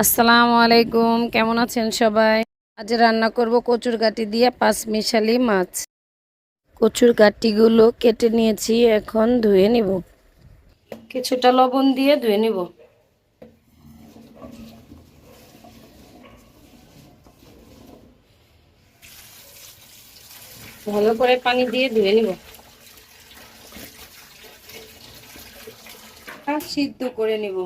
আসসালামু আলাইকুম, কেমন আছেন সবাই? আজ রান্না করব কচুর গাটি দিয়ে পাঁচ মিশালি মাছ। কচুর গাটিগুলো কেটে নিয়েছি, এখন ধুয়ে নিব। কিছুটা লবণ দিয়ে ধুয়ে নিব। ভালো করে পানি দিয়ে ধুয়ে নিব। সিদ্ধ করে নিব।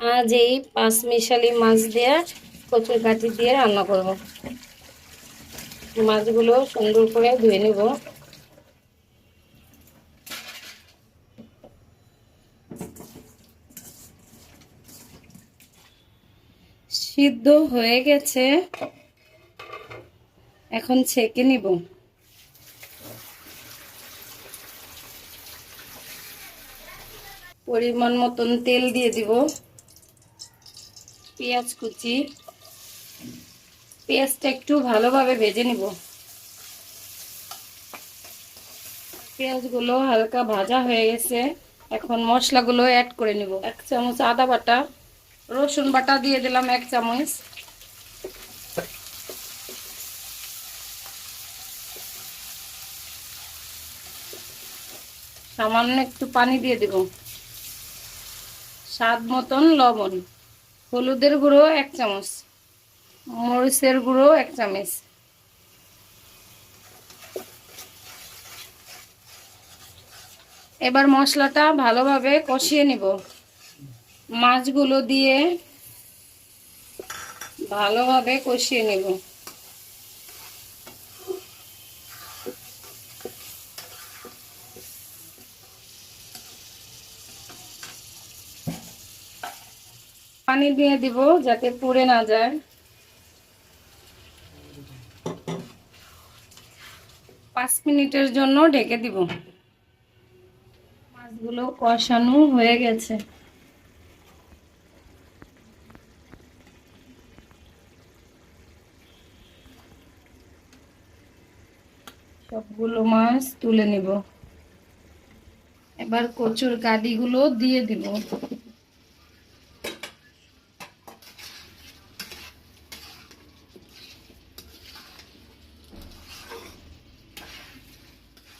আজ এই পাঁচ মিশালি মাছ দিয়ে কচুর কাঠি দিয়ে রান্না করব। মাছগুলো সুন্দর করে ধুয়ে নেব। সিদ্ধ হয়ে গেছে। এখন ছেঁকে নিব। পরিমাণ মতন তেল দিয়ে দিব। পেঁয়াজ কুচি। পেঁয়াজটা একটু ভালোভাবে ভেজে নিব। পেঁয়াজগুলো হালকা ভাজা হয়ে গেছে। এখন মশলাগুলো অ্যাড করে নিব। এক চামচ আদা বাটা, রসুন বাটা দিয়ে দিলাম এক চামচ। সামান্য একটু পানি দিয়ে দেব। স্বাদ মতন লবণ। হলুদের গুঁড়ো এক চামচ, মরিচের গুঁড়ো এক চামচ। এবার মশলাটা ভালোভাবে কষিয়ে নিব। মাছগুলো দিয়ে ভালোভাবে কষিয়ে নিব। পানি দিয়ে দিব যাতে পুড়ে না যায়। পাঁচ মিনিটের জন্য ঢেকে দিব। মাছগুলো কষানো হয়ে গেছে। সবগুলো মাছ তুলে নিব। এবার কচুর গাড়িগুলো দিয়ে দিব।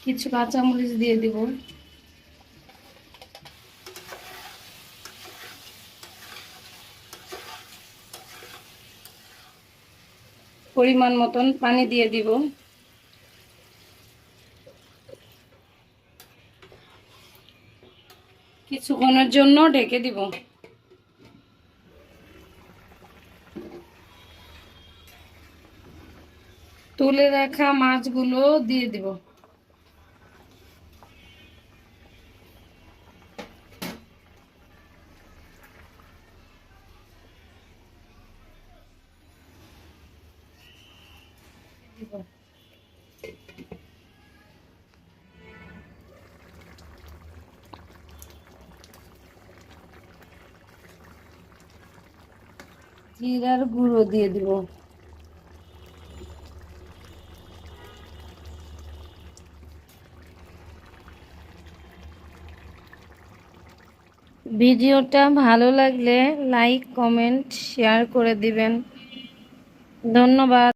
কিছু কাঁচামরিচ দিয়ে দিব। পরিমাণ মতন পানি দিয়ে দিব। কিছুক্ষণের জন্য ঢেকে দিব। তুলে রাখা মাছগুলো দিয়ে দিব। জিরার গুঁড়ো দিয়ে দিব। ভিডিওটা ভালো লাগলে লাইক কমেন্ট শেয়ার করে দিবেন। ধন্যবাদ।